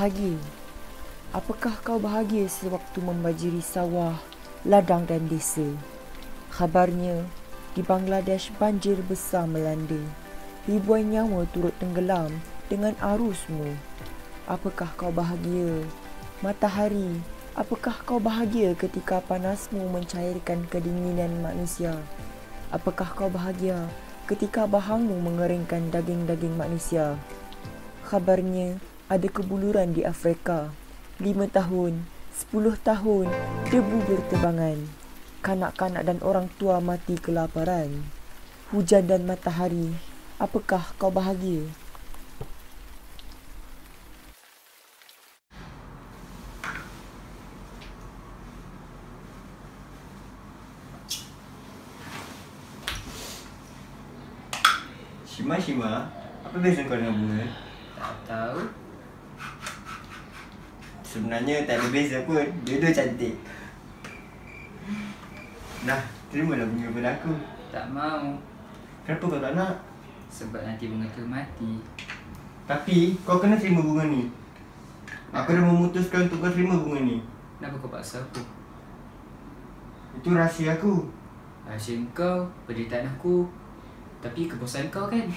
Bahagia? Apakah kau bahagia sewaktu membajiri sawah, ladang dan desa? Khabarnya, di Bangladesh banjir besar melanda. Ribuan nyawa turut tenggelam dengan arusmu. Apakah kau bahagia? Matahari, apakah kau bahagia ketika panasmu mencairkan kedinginan manusia? Apakah kau bahagia ketika bahangmu mengeringkan daging-daging manusia? Khabarnya, ada kebuluran di Afrika. Lima tahun, sepuluh tahun, debu bertebangan. Kanak-kanak dan orang tua mati kelaparan. Hujan dan matahari, apakah kau bahagia? Shima Shima, apa beza kau dengan bunga? Tak tahu. Sebenarnya tak ada beza pun, dua-dua cantik. Nah, terimalah bunga pada aku. Tak mau. Kenapa kau tak nak? Sebab nanti bunga tu mati. Tapi kau kena terima bunga ni. Aku dah memutuskan untuk kau terima bunga ni. Kenapa kau paksa aku? Itu rahsia aku. Rahsia kau, penderitaan aku. Tapi kebosan kau kan?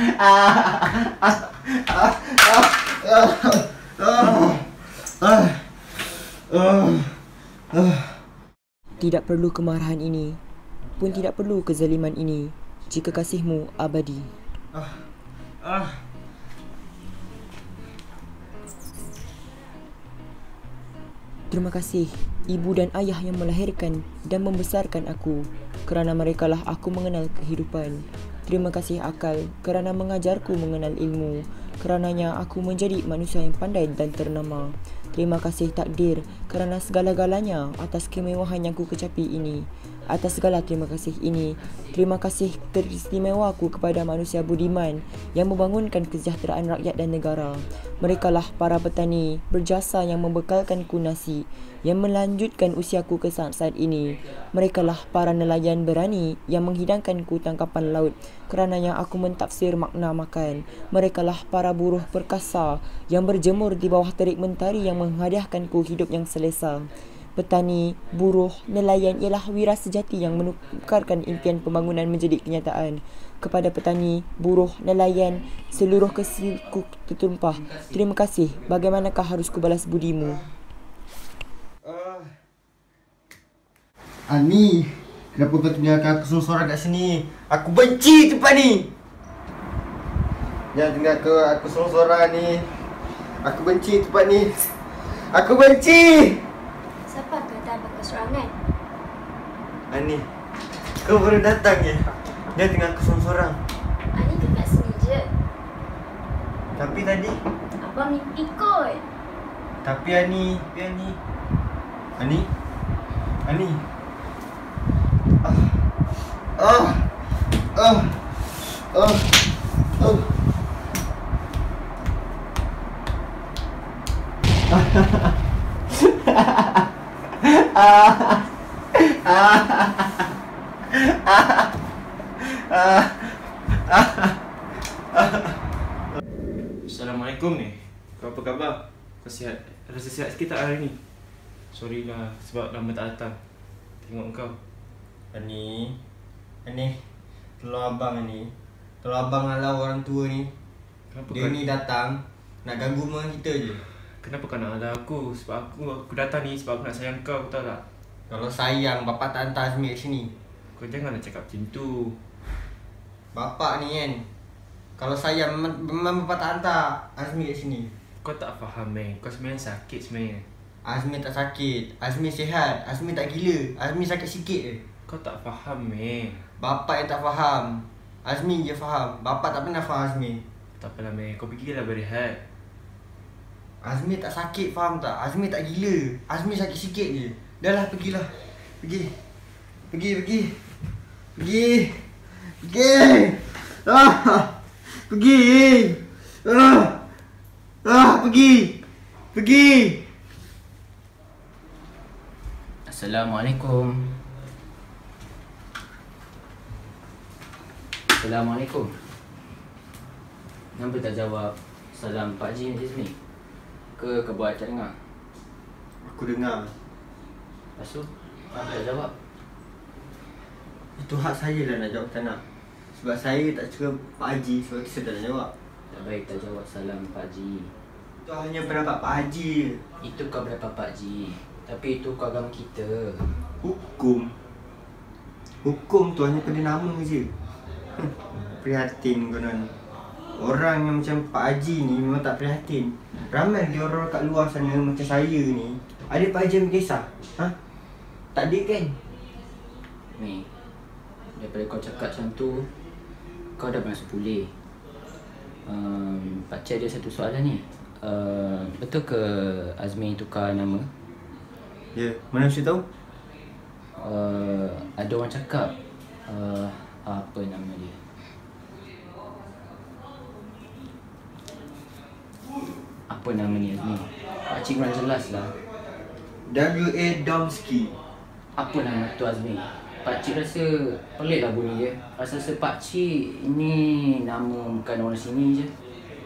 Tidak perlu kemarahan ini, pun tidak perlu kezaliman ini jika kasihmu abadi. Terima kasih ibu dan ayah yang melahirkan dan membesarkan aku kerana merekalah aku mengenal kehidupan. Terima kasih akal kerana mengajarku mengenal ilmu. Kerananya aku menjadi manusia yang pandai dan ternama. Terima kasih takdir kerana segala-galanya atas kemewahan yang ku kecapi ini. Atas segala terima kasih ini, terima kasih teristimewaku kepada manusia budiman yang membangunkan kesejahteraan rakyat dan negara. Merekalah para petani berjasa yang membekalkanku nasi, yang melanjutkan usiaku ke saat-saat ini. Merekalah para nelayan berani yang menghidangkanku tangkapan laut kerananya aku mentafsir makna makan. Merekalah para buruh perkasa yang berjemur di bawah terik mentari yang menghadiahkanku hidup yang selesa. Petani, buruh, nelayan ialah wira sejati yang menukarkan impian pembangunan menjadi kenyataan. Kepada petani, buruh, nelayan, seluruh kesiku tertumpah. Terima kasih. Bagaimanakah harus kubalas budimu? Ani, kenapa kau tinggalkan aku seorang kat sini? Aku benci tempat ni. Jangan tinggal aku, aku seorang ni. Aku benci tempat ni. Aku benci. Siapa kata abang keserangan? Ani, kau baru datang je. Dia tinggal aku seorang. Ani kan kat sini je. Tapi tadi, Abang mimpi kot. tapi Ani, tapi Ani. Ani? Ani? Ah. Ah. Ah. Ah. Ah. Assalamualaikum ni. Kau apa khabar? Kau sihat? Rasa sihat sikit tak hari ni? Sorry lah sebab lama tak datang. Tengok kau. Ani. Ani. Tolong abang ni. Tolong abang halau orang tua ni. Kenapa Dia kau, ni datang nak ganggu mak kita je. kenapa kau nak ada aku? Sebab aku aku datang ni sebab aku nak sayang kau, kau tahu tak? Kalau sayang bapak tak hantar Azmi kat sini. Kau janganlah cakap macam tu. Bapak ni kan. Kalau sayang memang, memang bapak tak hantar Azmi kat sini. Kau tak faham eh. Kau sebenarnya sakit sebenarnya. Azmi tak sakit. Azmi sihat. Azmi tak gila. Azmi sakit sikit je. Kau tak faham eh. Bapak yang tak faham. Azmi je faham. Bapak tak pernah faham Azmi. Tak apalah meh. Kau pergilah berehat. Azmi tak sakit faham tak? Azmi tak gila. Azmi sakit sikit je. Dah lah pergilah. Pergi. Pergi pergi. Pergi. Pergi. Ah. Pergi. Ah. Ah, pergi. Pergi. Assalamualaikum. Assalamualaikum. Kenapa tak jawab salam Pak Haji Azmi? Ke kau buat tak dengar? Aku dengar. Lepas tu, kenapa tak jawab? Itu hak saya lah nak jawab tak nak. Sebab saya tak suka Pak Haji sebab saya tak nak jawab. Tak baik tak jawab salam Pak Haji. Itu hanya pendapat Pak Haji je. Itu kau berapa Pak Haji. Tapi itu kau agama kita. Hukum. Hukum tu hanya pada nama je. Hmm, Prihatin konon. Orang yang macam Pak Haji ni memang tak prihatin. Ramai dia orang kat luar sana macam saya ni. Ada Pak Haji ambil kisah? Ha? Tak ada kan? Ni, daripada kau cakap macam tu, kau dah masuk pulih. Um, Pakcik ada satu soalan ni. Uh, betul ke Azmi tukar nama? Ya, mana saya tahu? Uh, ada orang cakap uh, apa nama dia? Apa nama ni Azmi? Pakcik kurang jelas lah. W.A. Domsky. Apa nama tu Azmi? Pakcik rasa pelik lah bunyi dia. Rasa-rasa pakcik ni nama bukan orang sini je.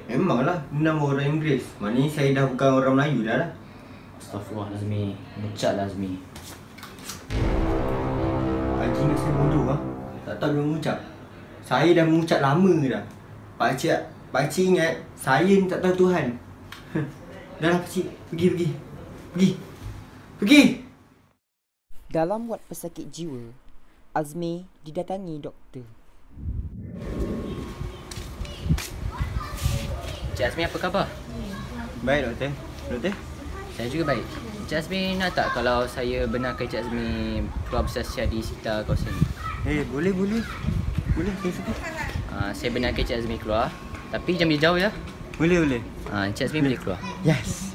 Memanglah, nama orang Inggeris. Maknanya saya dah bukan orang Melayu dah lah. Astaghfirullah Azmi. Mecat lah Azmi. Haji ingat saya bodoh lah. Tak tahu dia mengucap. Saya dah mengucap lama dah. Pakcik, pakcik ingat saya ni tak tahu Tuhan. dah lah pakcik, pergi, pergi. Pergi. Pergi! Dalam wad pesakit jiwa, Azmi didatangi doktor. Cik Azmi apa khabar? Baik doktor. Doktor? Saya juga baik. Cik Azmi nak tak kalau saya benarkan Cik Azmi keluar bersasiat di Sita kawasan ni? Eh, boleh, boleh. Boleh, saya suka. Uh, saya benarkan Cik Azmi keluar. Tapi jangan jauh ya. Boleh, boleh. Uh, Cik Azmi boleh keluar. Yes.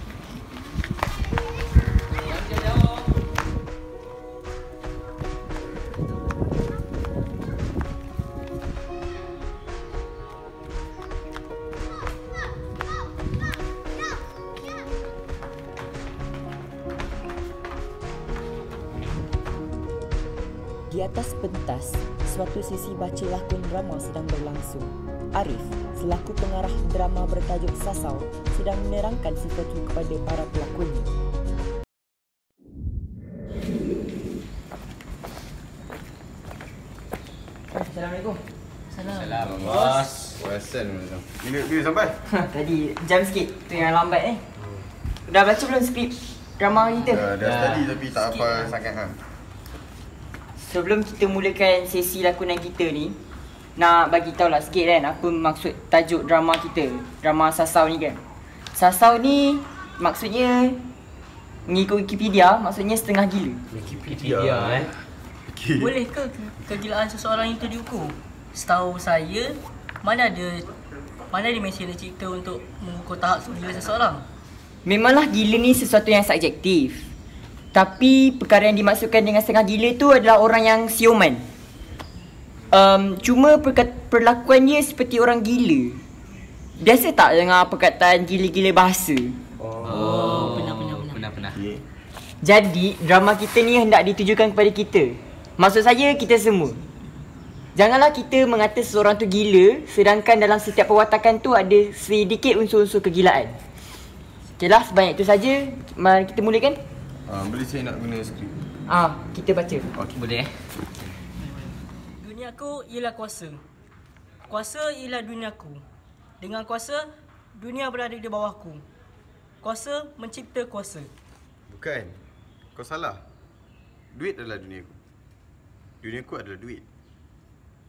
Kepada para pelakonnya. Assalamualaikum. Salam. Bos. Macam. Bila bila sampai? Tadi jam sikit tu yang lambat ni. Dah baca belum skrip drama kita? Dah, dah study tapi tak apa sangat ha. Sebelum kita mulakan sesi lakonan kita ni Nak bagi tahu lah sikit kan Apa maksud tajuk drama kita Drama Sasau ni kan Sasau ni Maksudnya Mengikut Wikipedia Maksudnya setengah gila Wikipedia eh. Okay. Boleh ke ke- kegilaan seseorang itu diukur? Setahu saya, mana ada mana ada mesin cerita untuk mengukur tahap gila seseorang? Memanglah gila ni sesuatu yang subjektif Tapi perkara yang dimaksudkan dengan setengah gila tu adalah orang yang sioman um, Cuma perkat- perlakuan dia seperti orang gila Biasa tak dengar perkataan gila-gila bahasa? Jadi drama kita ni hendak ditujukan kepada kita Maksud saya kita semua Janganlah kita mengata seseorang tu gila Sedangkan dalam setiap perwatakan tu ada sedikit unsur-unsur kegilaan Okay lah sebanyak itu saja Mari kita mulakan Ha, boleh saya nak guna skrip. Ah, kita baca Okey. Boleh eh? Duniaku ialah kuasa. Kuasa ialah duniaku. Dengan kuasa, dunia berada di bawahku. Kuasa mencipta kuasa. Bukan. Kau salah. Duit adalah duniaku. Duniaku adalah duit.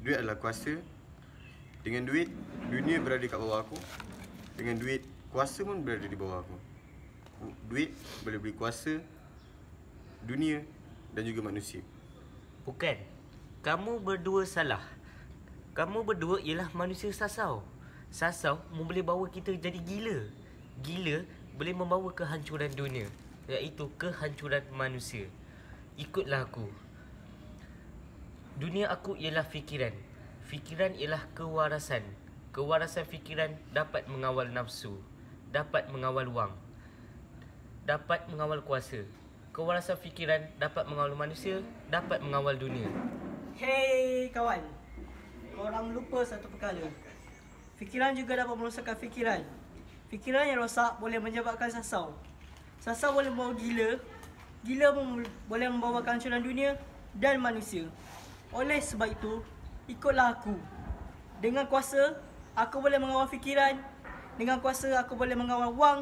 Duit adalah kuasa. Dengan duit, dunia berada kat bawah aku. Dengan duit, kuasa pun berada di bawah aku. Duit boleh beli kuasa, dunia dan juga manusia. Bukan. Kamu berdua salah. Kamu berdua ialah manusia sasau. Sasau boleh bawa kita jadi gila. Gila boleh membawa kehancuran dunia. Iaitu kehancuran manusia. Ikutlah aku. Dunia aku ialah fikiran. Fikiran ialah kewarasan. Kewarasan fikiran dapat mengawal nafsu. Dapat mengawal wang. Dapat mengawal kuasa. Kewarasan fikiran dapat mengawal manusia. Dapat mengawal dunia. Hei kawan. Korang lupa satu perkara. Fikiran juga dapat merosakkan fikiran. Fikiran yang rosak boleh menyebabkan sasau. Sasau boleh membawa gila. Gila mem- boleh membawa kehancuran dunia dan manusia. Oleh sebab itu, ikutlah aku. Dengan kuasa, aku boleh mengawal fikiran. Dengan kuasa, aku boleh mengawal wang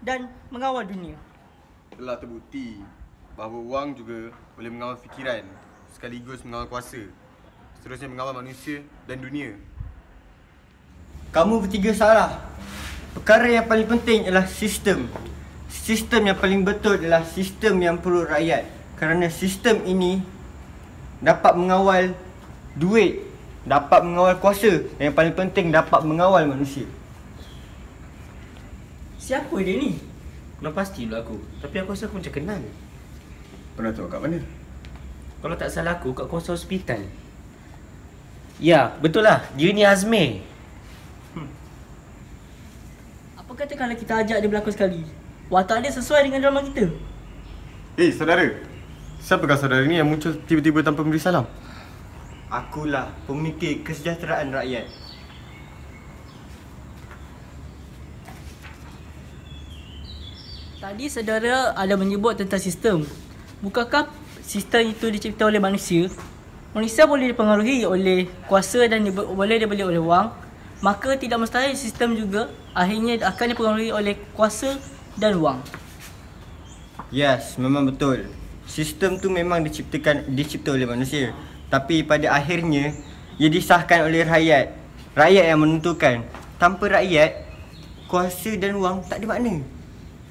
dan mengawal dunia. Telah terbukti bahawa wang juga boleh mengawal fikiran sekaligus mengawal kuasa. Seterusnya mengawal manusia dan dunia. Kamu bertiga salah. Perkara yang paling penting ialah sistem. Sistem yang paling betul adalah sistem yang perlu rakyat. Kerana sistem ini dapat mengawal duit, dapat mengawal kuasa dan yang paling penting dapat mengawal manusia. Siapa dia ni? Belum pasti dulu aku. Tapi aku rasa aku macam kenal. Pernah tengok kat mana? Kalau tak salah aku kat kawasan hospital. Ya, betul lah. Dia ni Azmi. Apa kata kalau kita ajak dia berlakon sekali? Watak dia sesuai dengan drama kita. Eh, saudara. Siapakah saudara ni yang muncul tiba-tiba tanpa memberi salam? Akulah pemikir kesejahteraan rakyat. Tadi saudara ada menyebut tentang sistem. Bukankah sistem itu dicipta oleh manusia? Manusia boleh dipengaruhi oleh kuasa dan boleh dibeli oleh wang. Maka tidak mustahil sistem juga akhirnya akan dipengaruhi oleh kuasa dan wang. Yes, memang betul. Sistem tu memang diciptakan dicipta oleh manusia. Tapi pada akhirnya ia disahkan oleh rakyat. Rakyat yang menentukan. Tanpa rakyat, kuasa dan wang tak ada makna.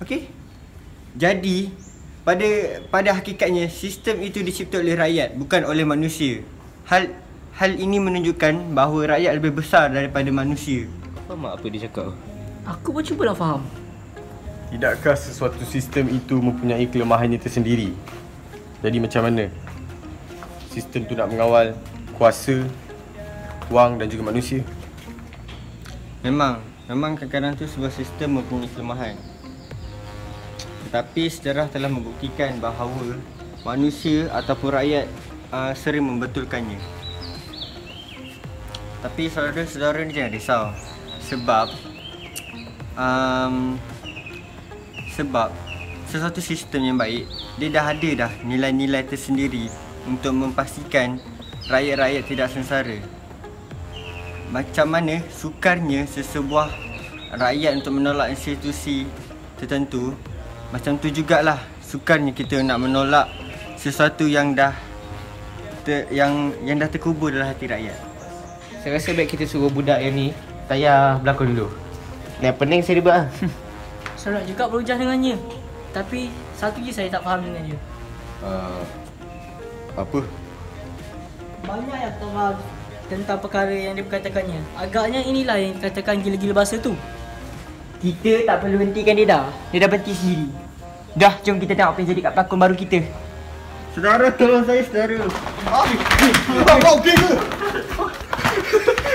Okey? Jadi, pada pada hakikatnya sistem itu dicipta oleh rakyat bukan oleh manusia. Hal hal ini menunjukkan bahawa rakyat lebih besar daripada manusia. Faham tak apa dia cakap? Aku pun cuba nak faham. Tidakkah sesuatu sistem itu mempunyai kelemahannya tersendiri? Jadi macam mana? Sistem tu nak mengawal kuasa, wang dan juga manusia. Memang, memang kadang-kadang tu sebuah sistem mempunyai kelemahan. Tetapi sejarah telah membuktikan bahawa manusia ataupun rakyat uh, sering membetulkannya. Tapi saudara-saudara ni jangan risau. Sebab um, sebab sesuatu sistem yang baik dia dah ada dah nilai-nilai tersendiri untuk memastikan rakyat-rakyat tidak sengsara. Macam mana sukarnya sesebuah rakyat untuk menolak institusi tertentu Macam tu jugalah sukarnya kita nak menolak sesuatu yang dah ter, yang yang dah terkubur dalam hati rakyat Saya rasa baik kita suruh budak yang ni tak payah berlakon dulu. Yang pening saya ribet lah. Saya nak juga berujar dengannya. Tapi satu je saya tak faham dengan dia. Uh, apa? Banyak yang tak faham tentang perkara yang dia perkatakannya. Agaknya inilah yang dikatakan gila-gila bahasa tu. Kita tak perlu hentikan dia dah. Dia dah berhenti sendiri. Dah, jom kita tengok apa yang jadi kat pelakon baru kita. Saudara tolong saya saudara Kau okey ke?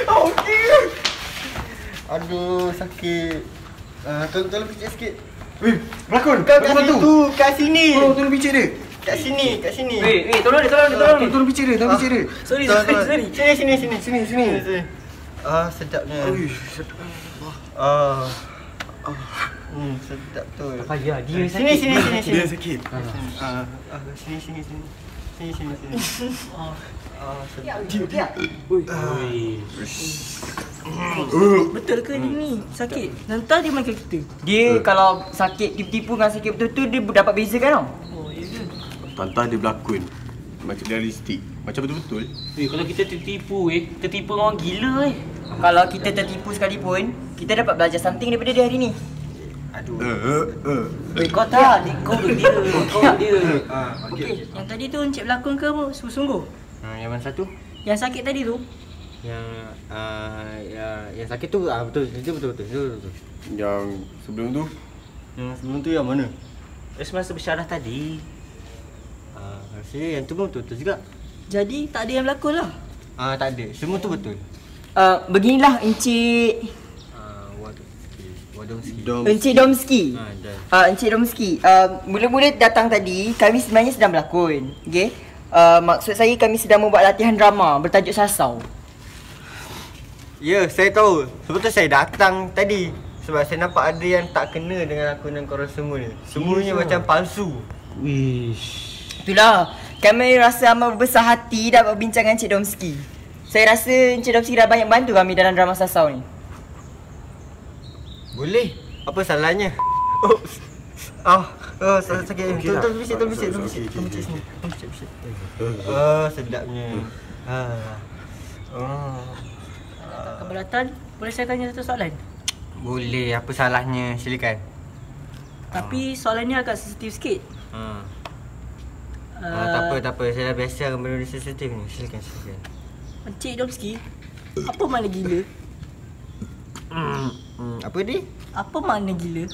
Okey Aduh sakit uh, Tolong tolong picit sikit Weh, berlakon. Kau kat situ Kat sini Tolong, tolong picit dia. Kat sini Kat sini Weh, weh, tolong dia, tolong dia, tolong dia. Tolong picit dia, tolong picit dia. Sorry, Tolong, sorry, tolong. sorry. Sini sini sini Sini, sini. sini. Ah sedapnya Uish, Ah Hmm, sedap betul. Apa ya? Dia Sini sini sini sini. dia sakit. Ah, ah, sini sini sini. Sini sini sini. Ah, ah, sedap. Betul ke dia ni? Sakit. Nanti dia makan kita. Dia kalau sakit tipu-tipu dengan sakit betul-betul dia dapat bezakan tau. Oh, ya ke? Tantah dia berlakon. Macam realistik. Macam betul-betul. Eh, kalau kita tertipu eh, tertipu orang gila eh. Kalau kita tertipu sekalipun, kita dapat belajar something daripada dia hari ni. Aduh. Eh, eh, eh. Eh, kau tak, dia, kau dia, kau dia. Ah, Okey, yang tadi tu Encik berlakon ke? Sungguh-sungguh? Ah, yang mana satu? Yang sakit tadi tu? Yang ah ya, yang sakit tu ah betul itu betul betul. Betul betul. Yang sebelum tu Yang sebelum tu yang mana? Eh, semasa bersyarah tadi. Ah, rasanya yang tu pun betul betul juga. Jadi tak ada yang berlakon lah. Ah, tak ada. Semua tu betul. Uh, beginilah Encik Ah, waduh. Wadongski. Dom. Encik Domski. Ah, dah. Uh, Encik Domski, uh, mula-mula datang tadi, kami sebenarnya sedang berlakon. Okay? Uh, maksud saya kami sedang membuat latihan drama bertajuk Sasau. Ya, saya tahu. Sebab tu saya datang tadi. Sebab saya nampak ada yang tak kena dengan aku dan korang semua ni. Semuanya macam palsu. Wish. Itulah. Kami rasa amat berbesar hati dapat berbincang dengan Cik Domski. Saya rasa Cik Domski dah banyak bantu kami dalam drama Sasau ni. Boleh. Apa salahnya? Oh. Ah, oh, sakit sakit. Okey Tolong tak? tolong bisik, tolong bisik, Okey, tolong okey, bisik, okey, tolong bisik okey. sini. Tolong bisik, bisik. Oh, sedapnya. Ah. Oh. Keberatan, boleh saya tanya satu soalan? Boleh, apa salahnya? Silakan. Tapi soalan ni agak sensitif sikit. Ha. Uh, Ah, tak apa, tak apa. Saya dah biasa dengan benda sensitif ni. Silakan, silakan. Encik Domski, apa makna gila? Hmm, hmm, apa dia? Apa makna gila?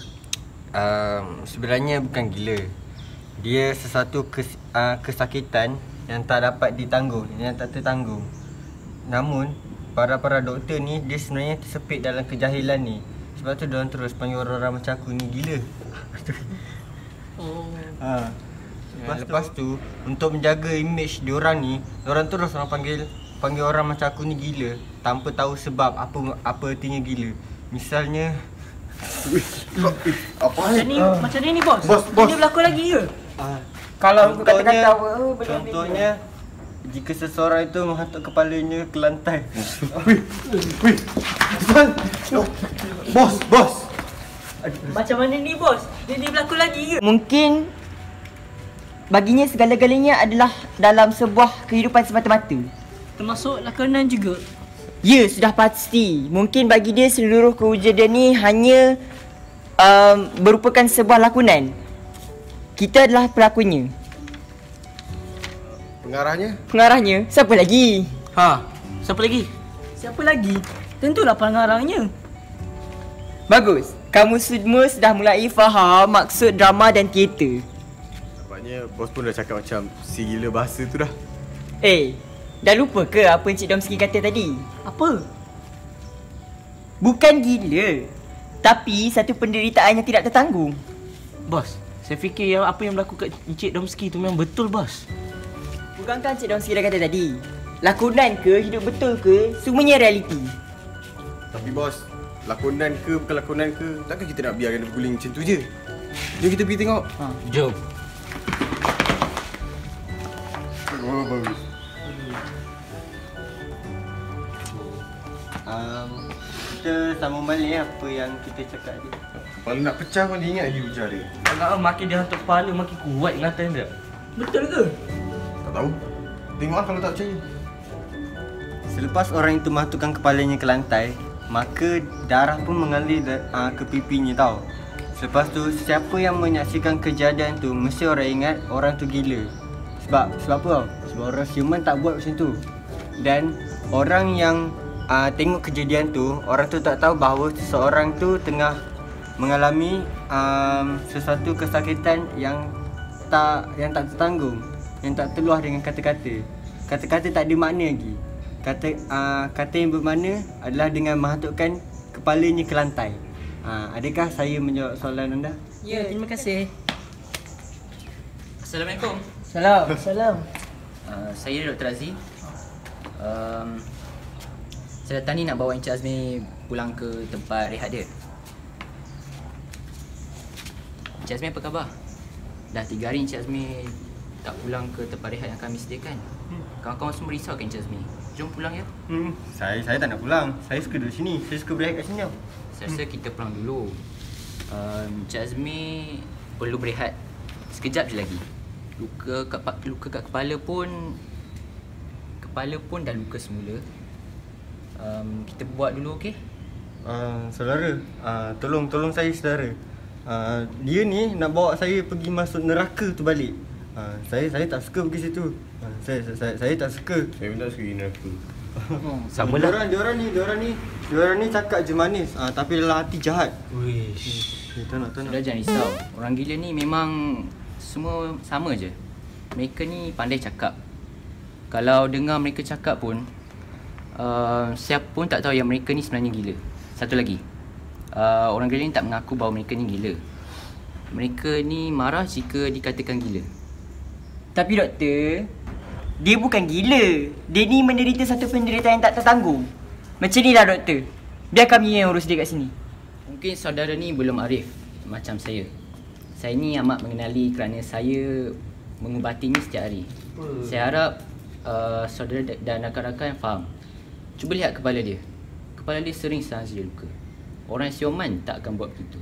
Um, sebenarnya bukan gila. Dia sesuatu kes, uh, kesakitan yang tak dapat ditanggung, yang tak tertanggung. Namun, para-para doktor ni dia sebenarnya tersepit dalam kejahilan ni. Sebab tu diorang terus panggil orang-orang macam aku ni gila. Oh. Ha. Lepas, lepas tu untuk menjaga image diorang ni, diorang terus orang panggil panggil orang macam aku ni gila tanpa tahu sebab apa apa artinya gila. Misalnya Apa Macam ni, macam ni ni bos. Bos, bos. Dia berlaku lagi ke? ah, Kalau aku Contohnya- kata-kata apa, oh, benda- Contohnya jika seseorang itu menghantuk kepalanya ke lantai. Bos, bos. Macam mana ni bos? Dia, dia berlaku lagi ke? Mungkin baginya segala-galanya adalah dalam sebuah kehidupan semata-mata. Termasuk lakanan juga. Ya, sudah pasti. Mungkin bagi dia seluruh kewujudan ni hanya um, merupakan sebuah lakonan. Kita adalah pelakunya. Pengarahnya? Pengarahnya, siapa lagi? Ha, siapa lagi? Siapa lagi? Tentulah pengarangnya. Bagus. Kamu semua sudah mulai faham maksud drama dan teater. Nampaknya bos pun dah cakap macam si gila bahasa tu dah. Eh, dah lupa ke apa Encik Domski kata tadi? Apa? Bukan gila. Tapi satu penderitaan yang tidak tertanggung. Bos, saya fikir yang apa yang berlaku kat Encik Domski tu memang betul bos. Bukankah Encik Domski dah kata tadi? Lakonan ke, hidup betul ke, semuanya realiti. Tapi bos, lakonan ke bukan lakonan ke, takkan kita nak biarkan dia berguling macam tu je? Jom kita pergi tengok. Ha. Jom. Oh, bagus. Um, kita sambung balik apa yang kita cakap tadi. Kepala nak pecah pun dia ingat lagi ujar dia. Agak makin dia hantuk kepala makin kuat ingatan dia. Betul ke? Tahu. Tengok lah kalau tak percaya. Selepas orang itu menghantukkan kepalanya ke lantai, maka darah pun mengalir uh, ke pipinya tau. Selepas tu siapa yang menyaksikan kejadian tu mesti orang ingat orang tu gila. Sebab sebab apa? Sebab orang siuman tak buat macam tu. Dan orang yang uh, tengok kejadian tu, orang tu tak tahu bahawa seseorang tu tengah mengalami um, sesuatu kesakitan yang tak yang tak tertanggung, yang tak terluah dengan kata-kata. Kata-kata tak ada makna lagi. Kata uh, kata yang bermakna adalah dengan menghantukkan kepalanya ke lantai. Uh, adakah saya menjawab soalan anda? Ya, terima kasih. Assalamualaikum. Salam. Salam. Uh, saya Dr. Azzi. Um, saya datang ni nak bawa Encik Azmi pulang ke tempat rehat dia. Encik Azmi apa khabar? Dah tiga hari Encik Azmi tak pulang ke tempat rehat yang kami sediakan. Kawan-kawan semua risau kan Encik Azmi? Jom pulang ya. Hmm, saya saya tak nak pulang. Saya suka duduk sini. Saya suka berehat kat sini tau. Saya rasa kita pulang dulu. Um, Encik Azmi perlu berehat sekejap je lagi. Luka kat luka kat kepala pun kepala pun dah luka semula. Um, kita buat dulu okey? Uh, saudara, uh, tolong tolong saya saudara. Uh, dia ni nak bawa saya pergi masuk neraka tu balik. Uh, saya saya tak suka pergi situ. Uh, saya, saya saya saya tak suka. Saya pun tak suka pergi neraka. Sama Dia lah. orang dia orang ni, dia orang ni, dia orang ni cakap je manis, uh, tapi dalam hati jahat. Wish. Eh, tak nak, tak nak. Sudah jangan risau. Orang gila ni memang semua sama je. Mereka ni pandai cakap. Kalau dengar mereka cakap pun uh, siapa pun tak tahu yang mereka ni sebenarnya gila. Satu lagi. Uh, orang gila ni tak mengaku bahawa mereka ni gila. Mereka ni marah jika dikatakan gila. Tapi doktor, dia bukan gila. Dia ni menderita satu penderitaan yang tak tertanggung. Macam ni lah doktor. Biar kami yang urus dia kat sini. Mungkin saudara ni belum arif macam saya. Saya ni amat mengenali kerana saya mengubatinya setiap hari. Saya harap uh, saudara dan rakan-rakan faham. Cuba lihat kepala dia. Kepala dia sering sahaja luka. Orang sioman tak akan buat begitu.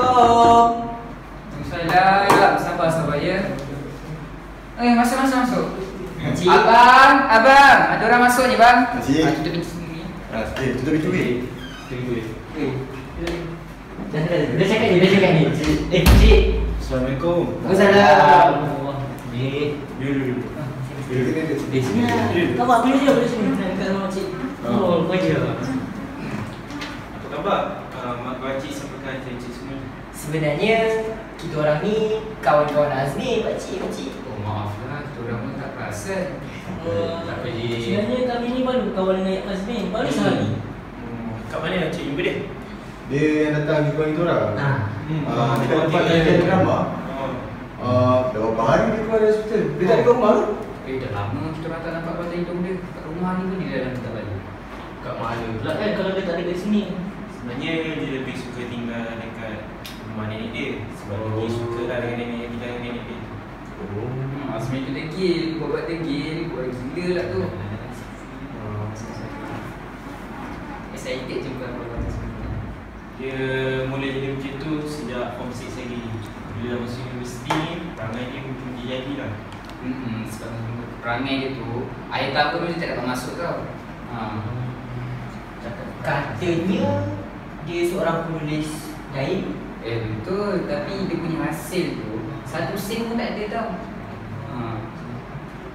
Assalamualaikum. Salam, sabar sabar ya. Eh, masuk masuk masuk. Cik. Abang, abang, ada orang masuk ni bang. Cik. Ah, tutup pintu sendiri. Ah, eh, tutup pintu weh. Tunggu eh. Dah dah dah cakap ni, dah cakap ni. Eh, cik. Assalamualaikum. Waalaikumsalam. Duduk dulu. Di sini lah. Kau buat boleh je, boleh sini. Dekat rumah cik. Oh, kau je. Apa khabar? Uh, mak pakcik sampaikan janji semua. Sebenarnya kita orang ni kawan-kawan Azmi, pak cik, pak cik. Oh, maaf lah, kita orang pun tak perasan. Tak pergi. Sebenarnya kami ni baru kawan dengan Yak Azmin. Baru sehari. Hmm, kat mana cik jumpa dia? Dia yang datang jumpa kita orang. Ah. Hmm. Ah, dekat tempat latihan drama. Oh. Ah, dah berapa hari dia keluar dari hospital? Dia tak ada kat rumah ke? Eh, dah lama kita orang tak nampak pasal hidung dia. Kat rumah ni pun dia dah tak balik. Kat mana pula kan kalau dia tak ada kat sini. Sebenarnya dia lebih suka tinggal dekat rumah nenek dia Sebab Oh. dia suka lah dengan nenek tinggal dengan nenek dia Hmm, Azmi tu degil, buat-buat degil, buat gila lah tu. Eh, saya ingat je bukan buat Dia mula jadi macam tu sejak form 6 lagi Bila dah masuk universiti ni, perangai dia mungkin dia jadi lah Hmm, sebab perangai dia tu, ayah tahu pun dia tak dapat masuk tau. Ha. Katanya dia seorang penulis gaib. Eh betul, tapi dia punya hasil tu satu sen pun tak ada tau. Ha.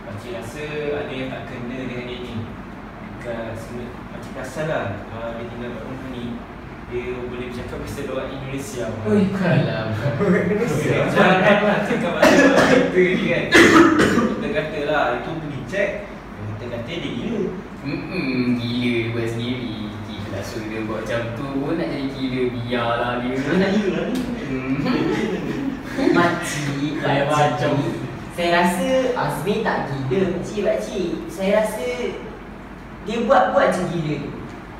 Pakcik rasa ada yang tak kena dengan dia ni Dekat semua, pakcik perasan lah uh, Dia tinggal kat rumah ni Dia boleh bercakap bahasa doa Indonesia Oi, kalam. Jangan lah cakap bahasa doa kita ni kan Kita kata lah, itu pergi check Kita kata dia gila Hmm, gila buat sendiri. Suruh dia buat macam tu pun nak jadi gila. Biarlah dia. Dia nak gila lah ni Hmm. Makcik, Lain macam. Saya rasa Azmi tak gila, makcik, makcik. Saya rasa dia buat-buat je gila tu.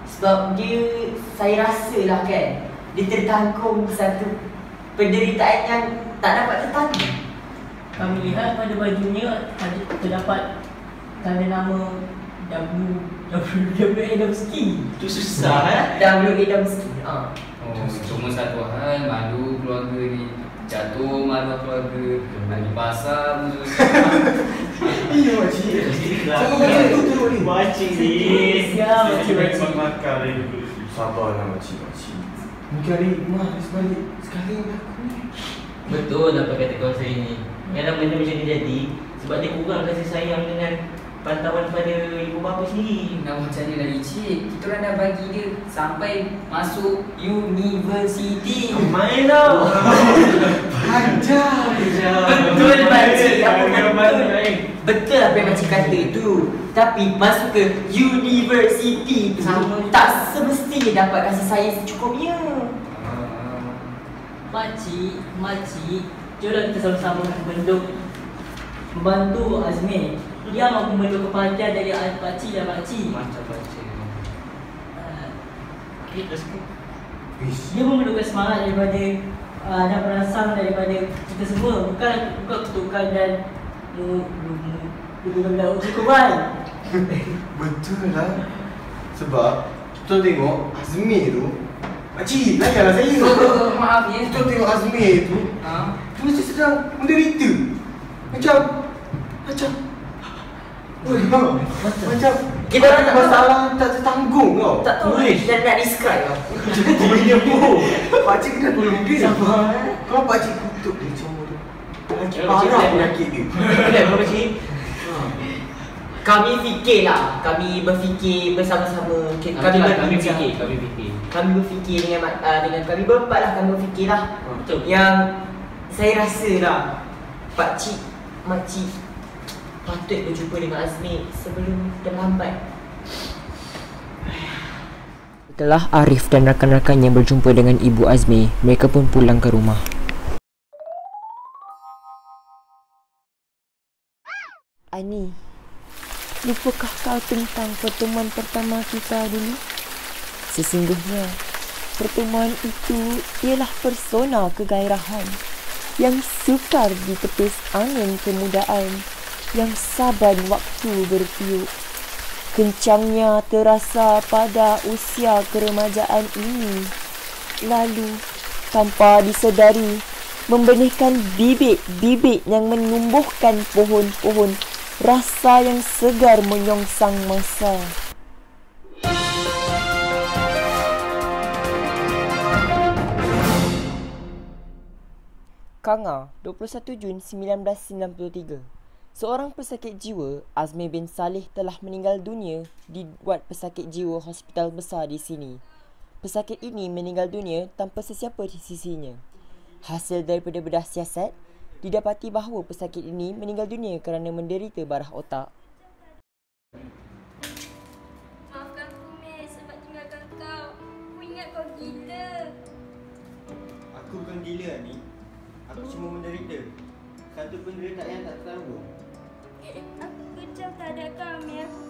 Sebab dia, saya rasa lah kan, dia tertanggung satu penderitaan yang tak dapat tertanggung. Kami lihat pada bajunya ada terdapat tanda nama W W W Adamski. Itu susah eh W. Adamski. Ha. Oh, cuma satu hal malu keluarga ni. Jatuh malu keluarga. Lagi pasar pun susah. Iya, makcik. Jangan macam tu teruk ni. Makcik ni Ya, makcik, Sabarlah makcik, makcik. Mungkin hari rumah dia sebalik. Sekali aku ni. Betul apa kata kawan saya ni. Yang benda macam ni jadi sebab dia kurang kasih sayang dengan pantauan pada ibu bapa sendiri. Nak macam ni lagi cik Kita orang dah bagi dia Sampai masuk universiti Main tau Hajar. Betul makcik, apa betul. Betul apa yang makcik kata tu. Tapi masuk ke universiti tu tak semestinya dapat kasih sayang secukupnya. Makcik, makcik, jomlah kita sama-sama membentuk membantu Azmi. Dia mampu membentuk keperhatian dari pakcik dan makcik. Macam baca Uh, okay, terus Ish. dia memerlukan semangat daripada uh, dan perangsang daripada kita semua. Bukan bukan kutukan dan mu mu mu hukuman Betul lah. Sebab kita tengok Azmi tu Makcik, layanlah saya Oh, maaf ya. Kita tengok Azmi tu Ha? Dia mesti sedang menderita. Macam Macam Macam Kita orang tak tahu. masalah tak tertanggung tau Tak tahu dan nak describe lah. Punya pun Pakcik kena tolong dia Sabar eh. Kalau pakcik kutuk dia macam tu Lagi parah pakcik, penyakit dia Boleh apa makcik? Kami fikirlah, kami berfikir bersama-sama. Kami, kami kami berbincang. fikir, kami fikir. Kami berfikir dengan uh, dengan kami berempat lah kami berfikirlah. Betul. Yang saya rasa lah Pak Cik, Mak Cik patut berjumpa dengan Azmi sebelum terlambat. Setelah Arif dan rakan-rakannya berjumpa dengan Ibu Azmi, mereka pun pulang ke rumah. Ani, lupakah kau tentang pertemuan pertama kita dulu? Sesungguhnya, pertemuan itu ialah persona kegairahan yang sukar ditepis angin kemudaan yang saban waktu bertiup. Kencangnya terasa pada usia keremajaan ini. Lalu, tanpa disedari, membenihkan bibit-bibit yang menumbuhkan pohon-pohon rasa yang segar menyongsang masa. Kanga, 21 Jun 1993. Seorang pesakit jiwa, Azmi bin Saleh telah meninggal dunia di wad pesakit jiwa hospital besar di sini. Pesakit ini meninggal dunia tanpa sesiapa di sisinya. Hasil daripada bedah siasat, didapati bahawa pesakit ini meninggal dunia kerana menderita barah otak. Maafkan aku, Mek, sebab tinggalkan kau. Aku ingat kau gila. Aku bukan gila ni. Aku cuma menderita. Satu penderitaan yang tak tahu. Aku kejam